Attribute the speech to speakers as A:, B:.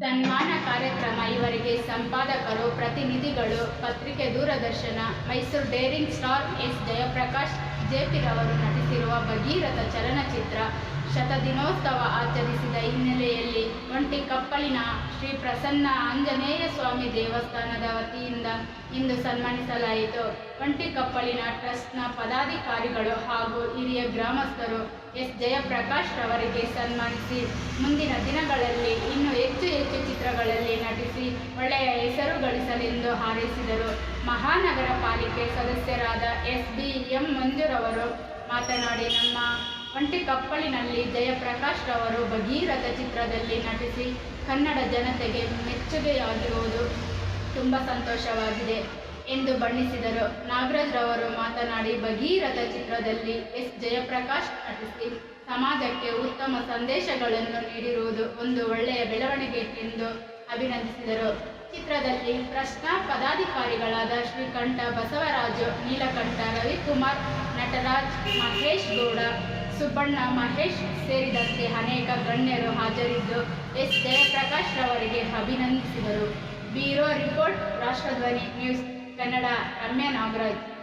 A: ಸನ್ಮಾನ ಕಾರ್ಯಕ್ರಮ ಇವರಿಗೆ ಸಂಪಾದಕರು, ಪ್ರತಿನಿಧಿಗಳು, ಪತ್ರಿಕೆ ದೂರದರ್ಶನ, Mysuru daring star S Jayaprakash ಜೆಪಿರವರು ನಟಿಸಿರುವ ಭಗೀರಥ ಚಲನಚಿತ್ರ ಶತದಿನೋತ್ಸವ ಆಚರಿಸಿದ ಹಿನ್ನೆಲೆಯಲ್ಲಿ ಒಂಟಿ ಕಪ್ಪಲಿನ ಶ್ರೀ ಪ್ರಸನ್ನ ಆಂಜನೇಯ ಸ್ವಾಮಿ ದೇವಸ್ಥಾನದ ವತಿಯಿಂದ ಸನ್ಮಾನಿಸಲಾಯಿತು. ಒಂಟಿಕಪ್ಪಳಿನ ಟ್ರಸ್ಟ್ನ ಪದಾಧಿಕಾರಿಗಳು ಹಾಗೂ ಹಿರಿಯ ಗ್ರಾಮಸ್ಥರು ಎಸ್. ಜಯಪ್ರಕಾಶ್ ರವರಿಗೆ ಸನ್ಮಾನಿಸಿ ಮುಂದಿನ ದಿನಗಳಲ್ಲಿ ಇನ್ನೂ ಹೆಚ್ಚು ಹೆಚ್ಚು ಚಿತ್ರಗಳಲ್ಲಿ ನಟಿಸಿ ಒಳ್ಳೆಯ ಹೆಸರು ಗಳಿಸಲೆಂದು ಹಾರೈಸಿದರು. ಮಹಾನಗರ ಪಾಲಿಕೆ ಸದಸ್ಯರಾದ ಎಸ್. ಬಿ. ಎಂ. ಮಂಜುರವರು ಮಾತನಾಡಿ, ನಮ್ಮ ಒಂಟಿ ಕಪ್ಪಲಿನಲ್ಲಿ ಜಯಪ್ರಕಾಶ್ ರವರು ಭಗೀರಥ ಚಿತ್ರದಲ್ಲಿ ನಟಿಸಿ ಕನ್ನಡ ಜನತೆಗೆ ಮೆಚ್ಚುಗೆಯಾಗಿರುವುದು ತುಂಬ ಸಂತೋಷವಾಗಿದೆ ಎಂದು ಬಣ್ಣಿಸಿದರು. ನಾಗರಾಜ್ ರವರು ಮಾತನಾಡಿ, ಭಗೀರಥ ಚಿತ್ರದಲ್ಲಿ ಎಸ್. ಜಯಪ್ರಕಾಶ್ ನಟಿಸಿ ಸಮಾಜಕ್ಕೆ ಉತ್ತಮ ಸಂದೇಶಗಳನ್ನು ನೀಡಿರುವುದು ಒಂದು ಒಳ್ಳೆಯ ಬೆಳವಣಿಗೆ ಎಂದು ಅಭಿನಂದಿಸಿದರು. ಚಿತ್ರದಲ್ಲಿ ಪ್ರಶ್ನಾ ಪದಾಧಿಕಾರಿಗಳಾದ ಶ್ರೀಕಂಠ ಬಸವರಾಜು, ನೀಲಕಂಠ ರವಿಕುಮಾರ್, ನಟರಾಜ್ ಮಹೇಶ್ ಗೌಡ, ಸುಬ್ಬಣ್ಣ ಮಹೇಶ್ ಸೇರಿದಂತೆ ಅನೇಕ ಗಣ್ಯರು ಹಾಜರಿದ್ದು ಎಸ್. ಜಯಪ್ರಕಾಶ್ ರವರಿಗೆ ಅಭಿನಂದಿಸಿದರು. Bureau report Rashtradhwani news Kannada Ramya Nagaraj.